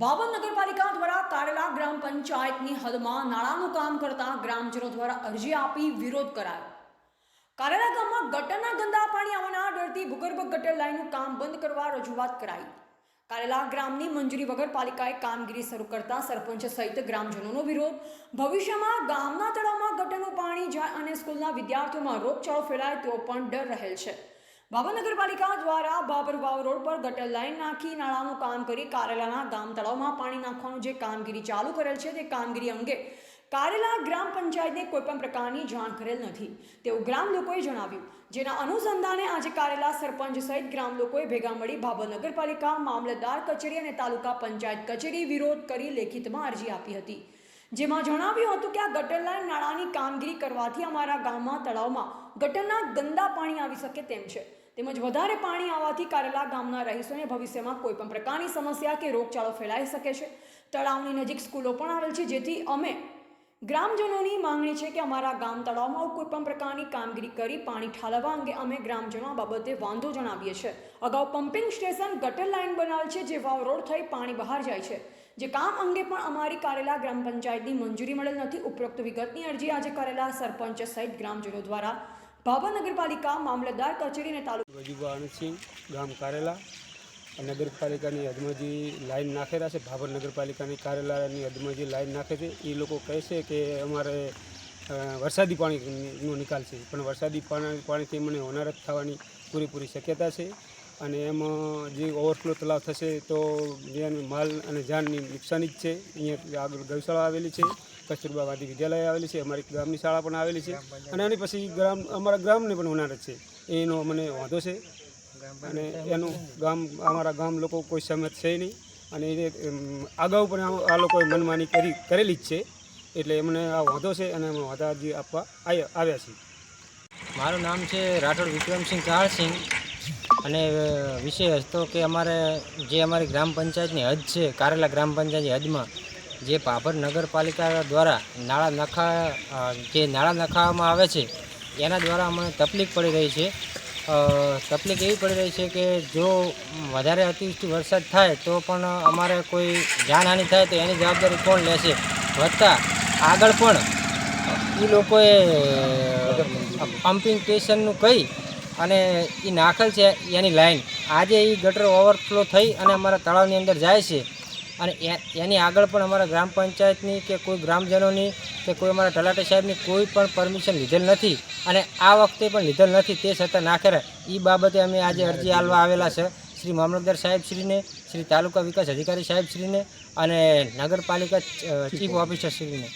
ભાવન નગરપાલિકા દ્વારા કારેલા ગ્રામ પંચાયતની હદમાં નાણાંનું કામ કરતા ગ્રામજનો દ્વારા અરજી આપી વિરોધ કરાયો. કારેલા ગામમાં ગટરના ગંદા પાણી આવવાના ડરથી ભૂગર્ભ ગટર લાઈનનું કામ બંધ કરવા રજૂઆત કરાઈ. કારેલા ગ્રામની મંજૂરી વગર પાલિકાએ કામગીરી શરૂ કરતા સરપંચ સહિત ગ્રામજનોનો વિરોધ. ભવિષ્યમાં ગામના તળાવમાં ગટરનું પાણી જાય અને સ્કૂલના વિદ્યાર્થીઓમાં રોગચાળો ફેલાય તેવો પણ ડર રહેલ છે. ભાવર નગરપાલિકા દ્વારા બાબરવાવ રોડ પર ગટર લાઇન નાખી નાળાનું કામ કરી કારેલાના ગામ તળાવમાં પાણી નાખવાનું જે કામગીરી ચાલુ કરેલ છે તે કામગીરી અંગે કારેલા ગ્રામ પંચાયતને કોઈપણ પ્રકારની જાણ કરેલ નથી. તેવું ગ્રામ લોકોએ જણાવ્યું. જેના અનુસંધાને આજે કારેલા સરપંચ સહિત ગ્રામ લોકોએ ભેગા મળી ભાવનગરપાલિકા મામલતદાર કચેરી અને તાલુકા પંચાયત કચેરી વિરોધ કરી લેખિતમાં અરજી આપી હતી. જેમાં જણાવ્યું હતું કે આ ગટર લાઇન નાળાની કામગીરી કરવાથી અમારા ગામમાં, તળાવમાં ગટરના ગંદા પાણી આવી શકે તેમ છે. તેમજ વધારે પાણી આવવાથી કારેલા ગામના રહીશોને ભવિષ્યમાં કોઈપણ પ્રકારની સમસ્યા કે રોગચાળો ફેલાઈ શકે છે. તળાવની નજીક સ્કૂલો પણ આવેલ છે, જેથી અમે ગ્રામજનોની માંગણી છે કે અમારા ગામ તળાવમાં કોઈપણ પ્રકારની કામગીરી કરી પાણી ઠાલવવા અંગે અમે ગ્રામજનો આ બાબતે વાંધો જણાવીએ છીએ. અગાઉ પમ્પિંગ સ્ટેશન ગટર લાઇન બનાવેલ છે, જે વાવ રોડ થઈ પાણી બહાર જાય છે. જે કામ અંગે પણ અમારી કારેલા ગ્રામ પંચાયતની મંજૂરી મળેલ નથી. ઉપરોક્ત વિગતની અરજી આજે કરેલા સરપંચ સહિત ગ્રામજનો દ્વારા ભાભર નગરપાલિકા મામલતદાર કચેરી અને તાલુકા ગામ કારેલા નગરપાલિકાની હદમાં જે લાઈન નાખેલા છે. ભાભર નગરપાલિકાની કારેલાની હદમાં જે લાઈન નાખે છે. એ લોકો કહે છે કે અમારે વરસાદી પાણીનો નિકાલ છે. પણ વરસાદી પાણી, પાણીથી મને હોનારત થવાની પૂરેપૂરી શક્યતા છે અને એમાં જે ઓવરફ્લો તલાવ થશે તો જે માલ અને જાનની નુકસાની જ છે. અહીંયા આગળ ગૌશાળા આવેલી છે. કસ્તુરબા ગાંધી વિદ્યાલય આવેલી છે, અમારી ગામની શાળા પણ આવેલી છે અને એની પછી ગ્રામ, અમારા ગ્રામને પણ હોનારત છે. એનો મને વાંધો છે. અને એનું ગામ, અમારા ગામ લોકો કોઈ સહમત છે નહીં. અને એ અગાઉ પણ આ- લોકોએ મનમાની કરી, કરેલી જ છે. એટલે એમને આ વાંધો છે અને અમે વાંધા અરજી આપવા આવ્યા છીએ મારું નામ છે રાઠોડ વિક્રમસિંહ ચાહળસિંહ અને વિષય હતો કે અમારે જે અમારી ગ્રામ પંચાયતની હદ છે, કારેલા ગ્રામ પંચાયતની હદમાં જે પાભર નગરપાલિકા દ્વારા નાળા નખા જે નાળા નખાવામાં આવે છે, એના દ્વારા અમને તકલીફ પડી રહી છે. તકલીફ એવી પડી રહી છે કે જો વધારે અતિવૃષ્ટિ વરસાદ થાય તો પણ અમારે કોઈ જાનહાનિ થાય તો એની જવાબદારી કોણ લેશે? વધતા આગળ પણ એ લોકોએ પમ્પિંગ સ્ટેશનનું કહી અને એ નાખેલ છે એની લાઈન આજે એ ગટર ઓવરફ્લો થઈ અને અમારા તળાવની અંદર જાય છે. અને એની આગળ પણ અમારા ગ્રામ પંચાયતની કે કોઈ ગ્રામજનોની કે કોઈ અમારા તલાટી સાહેબની કોઈ પણ પરમિશન લીધેલ નથી અને આ વખતે પણ લીધેલ નથી તે છતાં નાખેલા એ બાબતે અમે આજે અરજી આલવા આવેલા છે. શ્રી મામલતદાર સાહેબશ્રીને, શ્રી તાલુકા વિકાસ અધિકારી સાહેબશ્રીને અને નગરપાલિકા ચીફ ઓફિસર શ્રીને